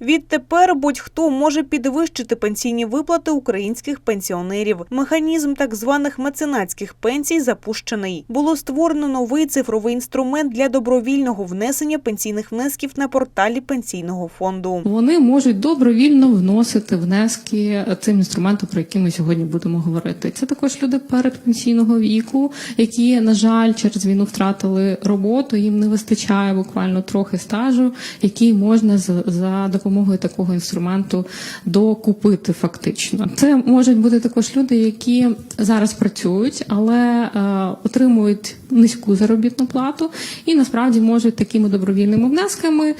Відтепер будь-хто може підвищити пенсійні виплати українських пенсіонерів. Механізм так званих меценатських пенсій запущений. Було створено новий цифровий інструмент для добровільного внесення пенсійних внесків на порталі пенсійного фонду. Вони можуть добровільно вносити внески цим інструментом, про який ми сьогодні будемо говорити. Це також люди передпенсійного віку, які, на жаль, через війну втратили роботу. Їм не вистачає буквально трохи стажу, який можна за, за допомогою такого інструменту докупити фактично. Це можуть бути також люди, які зараз працюють, але е, отримують низьку заробітну плату і насправді можуть такими добровільними внесками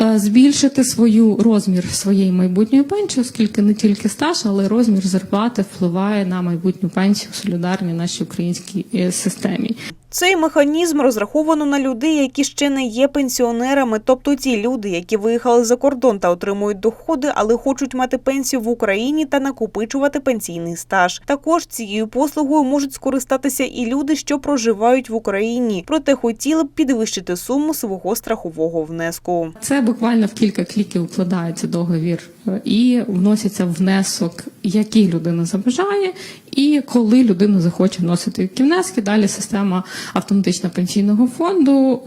е, збільшити свою розмір своєї майбутньої пенсії, оскільки не тільки стаж, але й розмір зарплати впливає на майбутню пенсію в солідарній нашій українській е, системі. Цей механізм розраховано на людей, які ще не є пенсіонерами, тобто ті люди, які виїхали за кордон та отримують доходи, але хочуть мати пенсію в Україні та накопичувати пенсійний стаж. Також цією послугою можуть скористатися і люди, що проживають в Україні, проте хотіли б підвищити суму свого страхового внеску. Це буквально в кілька кліків укладається договір е, і вноситься внесок, який людина забажає, і коли людина захоче вносити які внески, далі система автоматично пенсійного фонду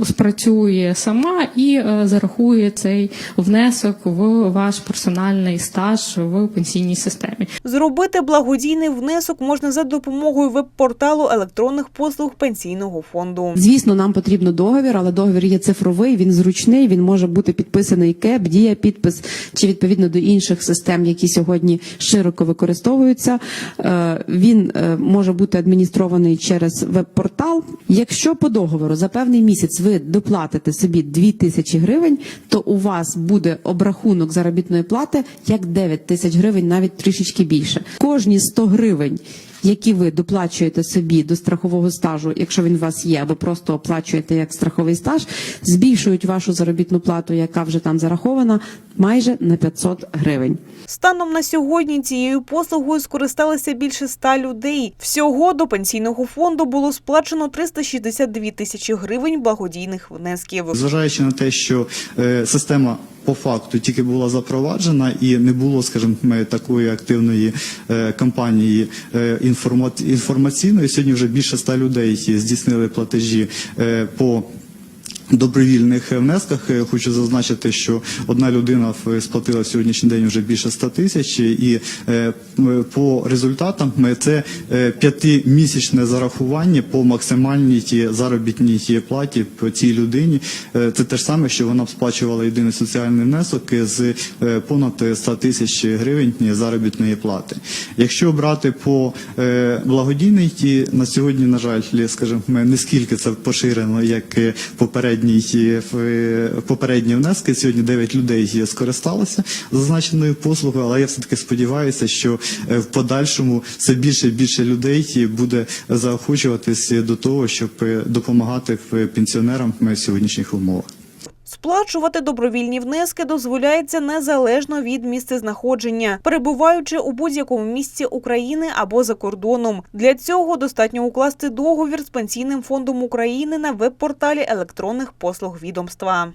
е, спрацює сама і е, зарахує цей внесок в ваш персональний стаж в пенсійній системі. Зробити благодійний внесок можна за допомогою веб-порталу електронних послуг пенсійного фонду. Звісно, нам потрібно договір, але договір є цифровий, він зручний, він може бути підписаний КЕП, дія підпис чи відповідно до інших систем, які сьогодні широко використовуються. Е, Він е, може бути адміністрований через веб-портал. Якщо по договору за певний місяць ви доплатите собі 2 тисячі гривень, то у вас буде обрахунок заробітної плати як 9 тисяч гривень, навіть трішечки більше. Кожні 100 гривень які ви доплачуєте собі до страхового стажу, якщо він у вас є, або просто оплачуєте як страховий стаж, збільшують вашу заробітну плату, яка вже там зарахована, майже на 500 гривень. Станом на сьогодні цією послугою скористалися більше ста людей. Всього до пенсійного фонду було сплачено 362 тисячі гривень благодійних внесків. Зважаючи на те, що е, система по факту тільки була запроваджена і не було, скажімо, такої активної е, кампанії е, інформаційної, сьогодні вже більше ста людей здійснили платежі е, по добровільних внесках. Е, Хочу зазначити, що одна людина сплатила в сьогоднішній день вже більше 100 тисяч, і е, по результатам е, це п'ятимісячне зарахування по максимальній ті заробітній ті платі по цій людині. Це те ж саме, що вона б сплачувала єдиний соціальний внесок з понад 100 тисяч гривень заробітної плати. Якщо брати по благодійній, на сьогодні, на жаль, скажімо, не скільки це поширено, як е, попередній е, е, попередні внески. Сьогодні 9 людей скористалося зазначеною послугою, але я все таки сподіваюся, що е, в подальшому все більше і більше людей буде заохочуватись до того, щоб е, допомагати е, пенсіонерам в сьогоднішніх умовах. Сплачувати добровільні внески дозволяється незалежно від місцезнаходження, перебуваючи у будь-якому місці України або за кордоном. Для цього достатньо укласти договір з пенсійним фондом України на веб-порталі електронних послуг відомства.